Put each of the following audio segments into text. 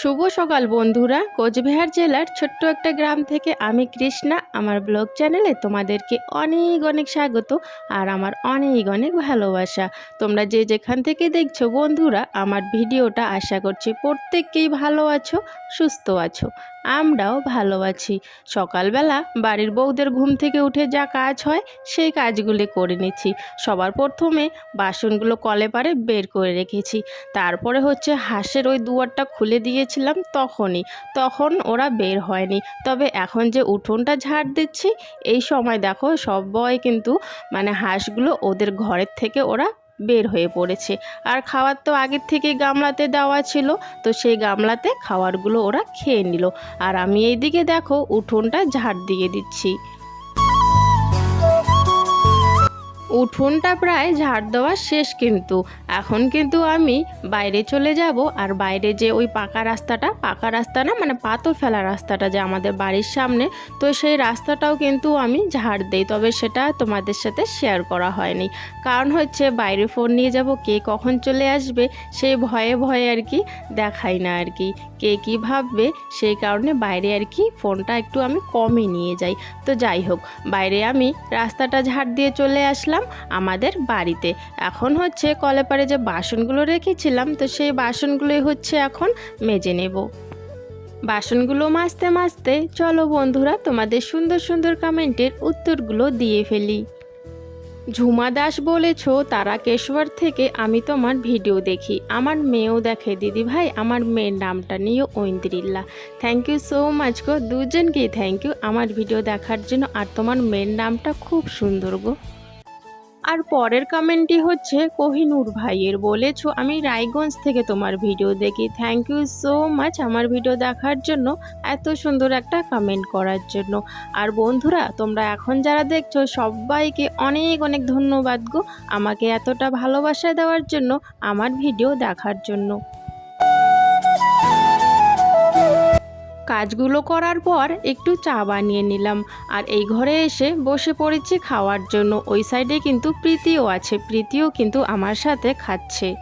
শুভ সকাল বন্ধুরা। কোচবিহার জেলার ছোট্ট একটা গ্রাম থেকে আমি কৃষ্ণা। আমার ব্লগ চ্যানেলে তোমাদেরকে অনেক অনেক স্বাগত আর আমার অনেক অনেক ভালোবাসা। তোমরা যে যেখান থেকে দেখছ বন্ধুরা, আমার ভিডিওটা আশা করছি প্রত্যেককেই ভালো আছো, সুস্থ আছো। আমরাও ভালো আছি। সকালবেলা বাড়ির বউদের ঘুম থেকে উঠে যা কাজ হয়, সেই কাজগুলি করে নিচ্ছি। সবার প্রথমে বাসনগুলো কলে পারে বের করে রেখেছি। তারপরে হচ্ছে হাঁসের ওই দুয়ারটা খুলে দিয়েছিলাম তখনই। তখন ওরা বের হয়নি। তবে এখন যে উঠোনটা ঝাড় দিচ্ছি, এই সময় দেখো সবাই কিন্তু মানে হাঁসগুলো ওদের ঘরের থেকে ওরা বের হয়ে পড়েছে। আর খাওয়ার তো আগের থেকেই গামলাতে দেওয়া ছিল, তো সেই গামলাতে খাওয়ারগুলো ওরা খেয়ে নিল। আর আমি এইদিকে দেখো উঠোনটা ঝাড় দিয়ে দিচ্ছি। উঠোনটা প্রায় ঝাড় দেওয়া শেষ কিন্তু। এখন কিন্তু আমি বাইরে চলে যাব আর বাইরে যে ওই পাকা রাস্তাটা, পাকা রাস্তা না মানে পাথর ফেলা রাস্তাটা যে আমাদের বাড়ির সামনে, তো সেই রাস্তাটাও কিন্তু আমি ঝাড় দেই। তবে সেটা তোমাদের সাথে শেয়ার করা হয়নি। কারণ হচ্ছে বাইরে ফোন নিয়ে যাব, কে কখন চলে আসবে, সেই ভয়ে ভয়ে আর কি দেখাই না আর কি। কে কী ভাববে, সেই কারণে বাইরে আর কি ফোনটা একটু আমি কমই নিয়ে যাই। তো যাই হোক, বাইরে আমি রাস্তাটা ঝাড় দিয়ে চলে আসলাম। আমাদের বাড়িতে। এখন হচ্ছে কলেপারে যে বাসনগুলো রেখেছিলাম, তো সেই বাসনগুলোই হচ্ছে এখন মেজে নেব। বাসনগুলো মাজতে মাজতে চলো বন্ধুরা, তোমাদের সুন্দর সুন্দর কমেন্টের উত্তরগুলো দিয়ে ফেলি। ঝুমা দাস বলেছ তারাকেশ্বর থেকে আমি তোমার ভিডিও দেখি। আমার মেয়েও দেখে, দিদি ভাই, আমার মেয়ের নামটা নিয়ে Oindrilla. Thank you so much গো। দুজনকেই থ্যাংক ইউ আমার ভিডিও দেখার জন্য আর তোমার মেয়ের নামটা খুব সুন্দর গো। আর পরের কমেন্টটি হচ্ছে কোহিনুর ভাইয়ের বলেছ, আমি রায়গঞ্জ থেকে তোমার ভিডিও দেখি। থ্যাংক ইউ সো মাচ আমার ভিডিও দেখার জন্য, এত সুন্দর একটা কমেন্ট করার জন্য। আর বন্ধুরা, তোমরা এখন যারা দেখছ, সবাইকে অনেক অনেক ধন্যবাদ গো আমাকে এতটা ভালোবাসা দেওয়ার জন্য, আমার ভিডিও দেখার জন্য। কাজগুলো করার পর একটু চা বানিয়ে নিলাম। আর এই ঘরে এসে বসে পড়েছি খাওয়ার জন্য। ওই সাইডে কিন্তু প্রীতিও আছে। প্রীতিও কিন্তু আমার সাথে খাচ্ছে।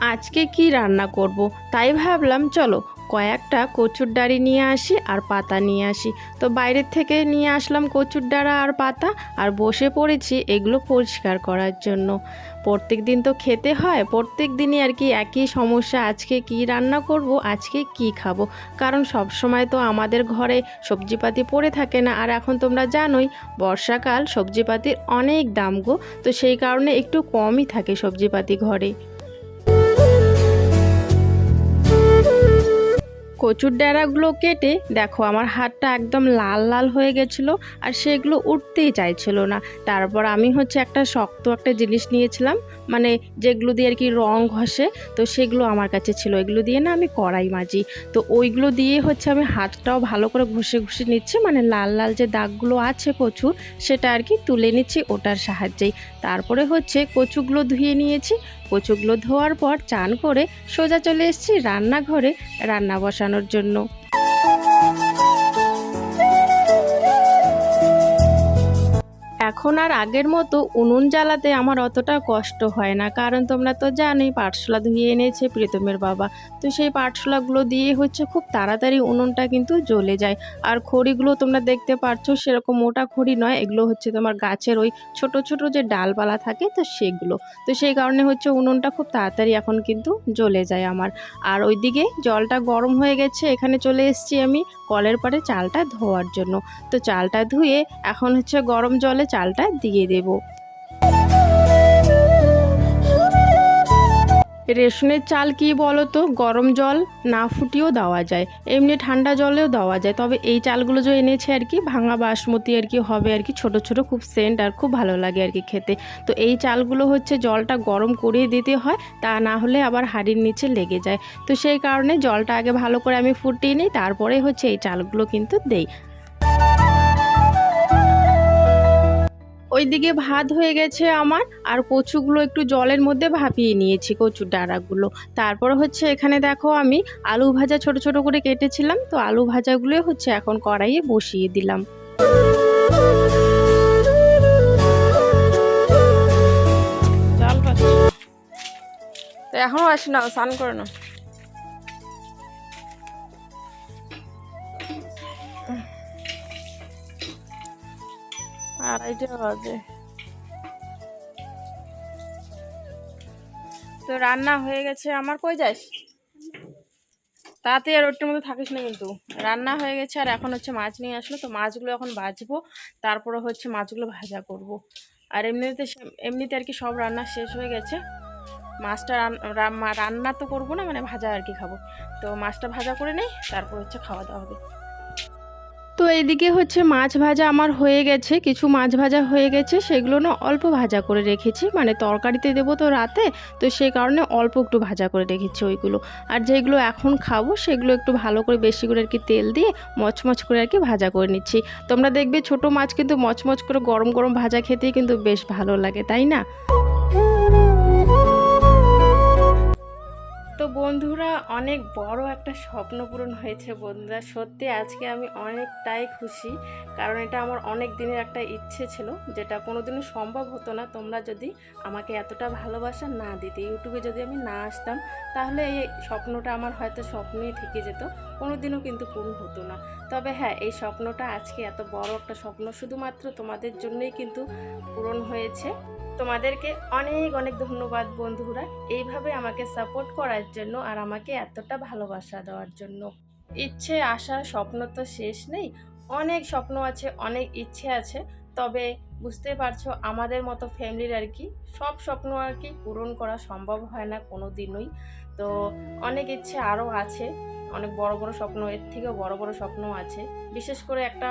আজকে কি রান্না করব? তাই ভাবলাম, চলো কয়েকটা কচুর ডাড়ি নিয়ে আসি আর পাতা নিয়ে আসি। তো বাইরের থেকে নিয়ে আসলাম কচুর ডাঁড়া আর পাতা আর বসে পড়েছি এগুলো পরিষ্কার করার জন্য। প্রত্যেক দিন তো খেতে হয় প্রত্যেক দিনই আর কি একই সমস্যা, আজকে কি রান্না করব, আজকে কি খাব? কারণ সব সময় তো আমাদের ঘরে সবজিপাতি পড়ে থাকে না। আর এখন তোমরা জানোই, বর্ষাকাল সবজিপাতির অনেক দাম গো। তো সেই কারণে একটু কমই থাকে সবজিপাতি ঘরে। কচুর ডেরাগুলো কেটে, দেখো আমার হাতটা একদম লাল লাল হয়ে গেছিল আর সেগুলো উঠতেই চাইছিল না। তারপর আমি হচ্ছে একটা শক্ত একটা জিনিস নিয়েছিলাম মানে যেগুলো দিয়ে আর কি রং ঘষে, তো সেগুলো আমার কাছে ছিল। এগুলো দিয়ে না আমি কড়াই মাজি। তো ওইগুলো দিয়ে হচ্ছে আমি হাতটাও ভালো করে ঘষে ঘষে নিচ্ছি মানে লাল লাল যে দাগগুলো আছে কচুর, সেটা আর কি তুলে নিচ্ছি ওটার সাহায্যেই। তারপরে হচ্ছে কচুগুলো ধুয়ে নিয়েছি। কচুগুলো ধোয়ার পর চান করে সোজা চলে এসেছি রান্নাঘরে। রান্না জন্য। এখন আর আগের মতো উনুন জ্বালাতে আমার অতটা কষ্ট হয় না। কারণ তোমরা তো জানোই পাটশোলা ধুয়ে এনেছে প্রীতমের বাবা। তো সেই পাটশোলাগুলো দিয়ে হচ্ছে খুব তাড়াতাড়ি উনুনটা কিন্তু জ্বলে যায়। আর খড়িগুলো তোমরা দেখতে পাচ্ছ সেরকম মোটা খড়ি নয়, এগুলো হচ্ছে তোমার গাছের ওই ছোট ছোট যে ডালপালা থাকে তো সেগুলো। তো সেই কারণে হচ্ছে উনুনটা খুব তাড়াতাড়ি এখন কিন্তু জ্বলে যায় আমার। আর ওইদিকে জলটা গরম হয়ে গেছে, এখানে চলে এসেছি আমি কলের পরে চালটা ধোয়ার জন্য। তো চালটা ধুয়ে এখন হচ্ছে গরম জলে চালটা দিয়ে দেব। রেশনের চাল কি বলো তো গরম জল না ফুটিয়েও দেওয়া যায়, এমনি ঠান্ডা জলেও দেওয়া যায়। তবে এই চালগুলো যে এনেছে আর কি, ভাঙা বাসমতি আর কি হবে আর কি, ছোট ছোট খুব সেন্ট আর খুব ভালো লাগে আর কি খেতে। তো এই চালগুলো হচ্ছে জলটা গরম করিয়ে দিতে হয়, তা না হলে আবার হাড়ির নিচে লেগে যায়। তো সেই কারণে জলটা আগে ভালো করে আমি ফুটিয়ে নিই, তারপরে হচ্ছে এই চালগুলো কিন্তু দেই। ওইদিকে ভাত হয়ে গেছে আমার, আর কচুগুলো একটু জলের মধ্যে ভাপিয়ে নিয়েছি, কচুর ডাঁড়াগুলো। তারপর হচ্ছে এখানে দেখো আমি আলু ভাজা ছোট ছোট করে কেটেছিলাম, তো আলু ভাজাগুলো হচ্ছে এখন কড়াইয়ে বসিয়ে দিলাম। এখনও আসি না, স্নান করে না আড়াইটা বাজে। তো রান্না হয়ে গেছে। আমার কই যাস? তাতে আর ওটার মধ্যে থাকিস না কিন্তু। রান্না হয়ে গেছে আর এখন হচ্ছে মাছ নিয়ে আসলো। তো মাছগুলো এখন বাজবো তারপরে হচ্ছে মাছগুলো ভাজা করব। আর এমনিতে এমনিতে আর কি সব রান্না শেষ হয়ে গেছে। মাছটা রান্না তো করব না মানে ভাজা আর কি খাব। তো মাছটা ভাজা করে নেই, তারপর হচ্ছে খাওয়া দাওয়া হবে। তো এইদিকে হচ্ছে মাছ ভাজা আমার হয়ে গেছে, কিছু মাছ ভাজা হয়ে গেছে, সেগুলো না অল্প ভাজা করে রেখেছি মানে তরকারিতে দেবো তো রাতে, তো সেই কারণে অল্প একটু ভাজা করে রেখেছি ওইগুলো। আর যেগুলো এখন খাব, সেগুলো একটু ভালো করে বেশি করে আর কি তেল দিয়ে মচমচ করে আর কি ভাজা করে নিচ্ছি। তোমরা দেখবে ছোট মাছ কিন্তু মচমচ করে গরম গরম ভাজা খেতেই কিন্তু বেশ ভালো লাগে, তাই না? তো বন্ধুরা, অনেক বড় একটা স্বপ্ন পূরণ হয়েছে বন্ধুরা। সত্যি আজকে আমি অনেকটাই খুশি, কারণ এটা আমার অনেক দিনের একটা ইচ্ছে ছিল, যেটা কোনো কোনোদিনও সম্ভব হতো না। তোমরা যদি আমাকে এতটা ভালোবাসা না দিতে, ইউটিউবে যদি আমি না আসতাম, তাহলে এই স্বপ্নটা আমার হয়তো স্বপ্নই থেকে যেত, কোনোদিনও কিন্তু পূরণ হতো না। তবে হ্যাঁ এই স্বপ্নটা আজকে এত বড় একটা স্বপ্ন শুধুমাত্র তোমাদের জন্যই কিন্তু পূরণ হয়েছে। তোমাদেরকে অনেক অনেক ধন্যবাদ বন্ধুরা। এইভাবে আমাকে সাপোর্ট করার জন্য আর আমাকে এতটা ভালোবাসা দেওয়ার জন্য। ইচ্ছে, আশা, স্বপ্ন তো শেষ নেই। অনেক স্বপ্ন আছে, অনেক ইচ্ছে আছে। তবে বুঝতে পারছ, আমাদের মতো ফ্যামিলির আর কি সব স্বপ্ন আর কি পূরণ করা সম্ভব হয় না কোনো দিনই তো অনেক ইচ্ছে আরও আছে, অনেক বড় বড় স্বপ্ন, এর থেকেও বড় বড় স্বপ্ন আছে। বিশেষ করে একটা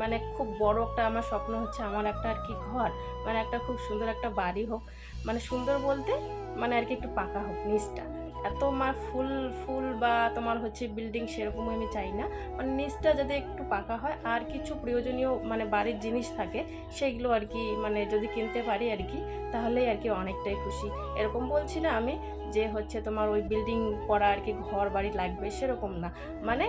মানে খুব বড় একটা আমার স্বপ্ন হচ্ছে আমার একটা আর কি ঘর মানে একটা খুব সুন্দর একটা বাড়ি হোক মানে সুন্দর বলতে মানে আর কি একটু পাকা হোক নিচটা। এত মা ফুল ফুল বা তোমার হচ্ছে বিল্ডিং সেরকম আমি চাই না। মানে নিচটা যদি একটু পাকা হয় আর কিছু প্রয়োজনীয় মানে বাড়ির জিনিস থাকে সেইগুলো আর কি মানে যদি কিনতে পারি আর কি, তাহলেই আর কি অনেকটাই খুশি। এরকম বলছি না আমি যে হচ্ছে তোমার ওই বিল্ডিং করা আর কি ঘর বাড়ি লাগবে সেরকম না। মানে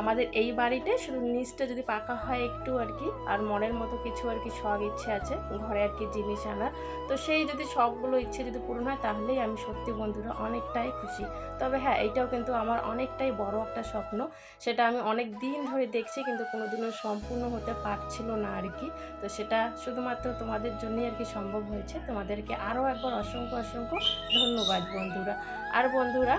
আমাদের এই বাড়িতে শুধু নিচটা যদি পাকা হয় একটু আর কি, আর মনের মতো কিছু আর কি শখ ইচ্ছে আছে, ঘরে আর কি জিনিস আনার। তো সেই যদি সবগুলো ইচ্ছে যদি পূরণ হয়, তাহলেই আমি সত্যি বন্ধুরা অনেকটাই খুশি। তবে হ্যাঁ এইটাও কিন্তু আমার অনেকটাই বড় একটা স্বপ্ন। সেটা আমি অনেক দিন ধরে দেখছি, কিন্তু কোনোদিনও সম্পূর্ণ হতে পারছিল না আর কি। তো সেটা শুধুমাত্র তোমাদের জন্যই আর কি সম্ভব হয়েছে। তোমাদেরকে আরও একবার অসংখ্য অসংখ্য ধন্যবাদ বন্ধুরা। আর বন্ধুরা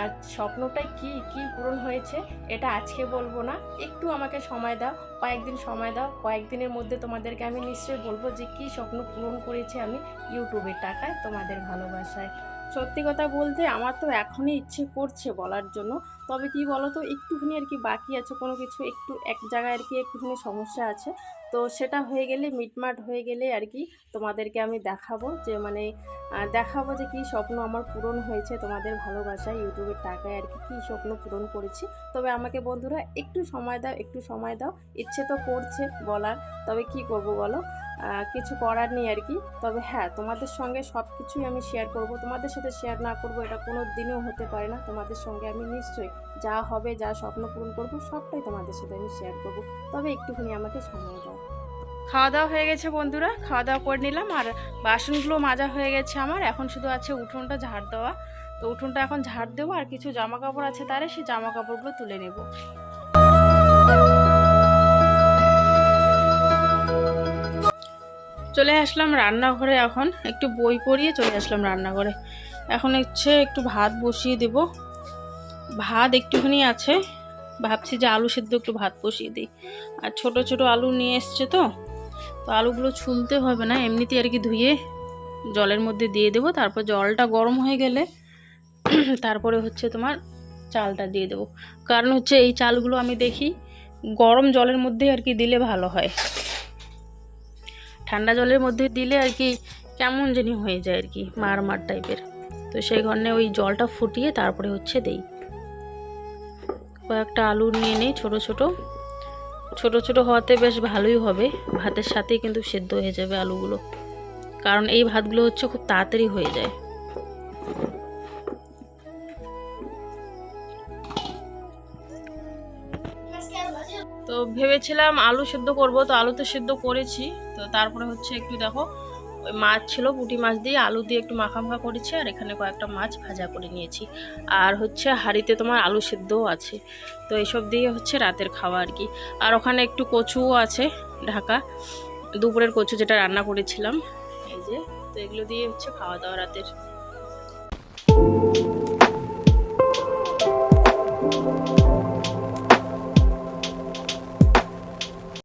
আর স্বপ্নটাই কি কি পূরণ হয়েছে এটা আজকে বলব না। একটু আমাকে সময় দাও, কয়েকদিন সময় দাও, কয়েকদিনের মধ্যে তোমাদেরকে আমি নিশ্চয়ই বলব যে কি স্বপ্ন পূরণ করেছি আমি ইউটিউবের টাকায় তোমাদের ভালোবাসায়। সত্যি কথা বলতে আমার তো এখনই ইচ্ছে করছে বলার জন্য। তবে কি বলো তো একটুখানি আর কি বাকি আছে, কোনো কিছু একটু এক জায়গায় আর কি একটুখানি সমস্যা আছে। তো সেটা হয়ে গেলে, মিটমাট হয়ে গেলে আর কি তোমাদেরকে আমি দেখাবো যে মানে দেখাবো যে কী স্বপ্ন আমার পূরণ হয়েছে, তোমাদের ভালোবাসায়, ইউটিউবের টাকায় আর কি কী স্বপ্ন পূরণ করেছি। তবে আমাকে বন্ধুরা একটু সময় দাও, একটু সময় দাও। ইচ্ছে তো করছে বলার, তবে কি করব বলো? কিছু করার নেই আর কি। তবে হ্যাঁ তোমাদের সঙ্গে সব কিছুই আমি শেয়ার করব। তোমাদের সাথে শেয়ার না করব, এটা কোনো দিনও হতে পারে না। তোমাদের সঙ্গে আমি নিশ্চয়ই যা হবে, যা স্বপ্ন পূরণ করব, সবটাই তোমাদের সাথে আমি শেয়ার করব। তবে একটুখানি আমাকে সময় দাও। খাওয়া দাওয়া হয়ে গেছে বন্ধুরা, খাওয়া দাওয়া করে নিলাম। আর বাসনগুলো মাজা হয়ে গেছে আমার। এখন শুধু আছে উঠোনটা ঝাড় দেওয়া। তো উঠোনটা এখন ঝাড় দেবো। আর কিছু জামা কাপড় আছে তারে, সেই জামা কাপড়গুলো তুলে নেব। চলে আসলাম রান্নাঘরে এখন। একটু বই পড়িয়ে চলে আসলাম রান্নাঘরে। এখন হচ্ছে একটু ভাত বসিয়ে দেব। ভাত একটুখানি আছে। ভাবছি যে আলু সেদ্ধ একটু ভাত বসিয়ে দিই। আর ছোট ছোট আলু নিয়ে এসছে তো। তো আলুগুলো ছুলতে হবে না। এমনিতেই আর কি ধুয়ে জলের মধ্যে দিয়ে দেবো। তারপর জলটা গরম হয়ে গেলে তারপরে হচ্ছে তোমার চালটা দিয়ে দেবো। কারণ হচ্ছে এই চালগুলো আমি দেখি গরম জলের মধ্যে আর কি দিলে ভালো হয়। ঠান্ডা জলের মধ্যে দিলে আর কি কেমন জানি হয়ে যায় আর কি মার মার টাইপের। তো সেই কারণে ওই জলটা ফুটিয়ে তারপরে হচ্ছে দেই। কয়েকটা আলু নিয়ে নেই ছোট ছোট। ছোট ছোট হওয়াতে বেশ ভালোই হবে, ভাতের সাথেই কিন্তু সেদ্ধ হয়ে যাবে আলুগুলো। কারণ এই ভাতগুলো হচ্ছে খুব তাড়াতাড়ি হয়ে যায়। তো ভেবেছিলাম আলু সেদ্ধ করব, তো আলু তো সেদ্ধ করেছি। তো তারপরে হচ্ছে একটু দেখো, ওই মাছ ছিল, পুঁটি মাছ দিয়ে আলু দিয়ে একটু মাখা মাখা করেছি, আর এখানে কয়েকটা মাছ ভাজা করে নিয়েছি। আর হচ্ছে হাড়িতে তোমার আলু সেদ্ধও আছে, তো এইসব দিয়ে হচ্ছে রাতের খাওয়া আর কি। আর ওখানে একটু কচুও আছে ঢাকা, দুপুরের কচু যেটা রান্না করেছিলাম, এই যে, তো এগুলো দিয়ে হচ্ছে খাওয়া দাওয়া রাতের।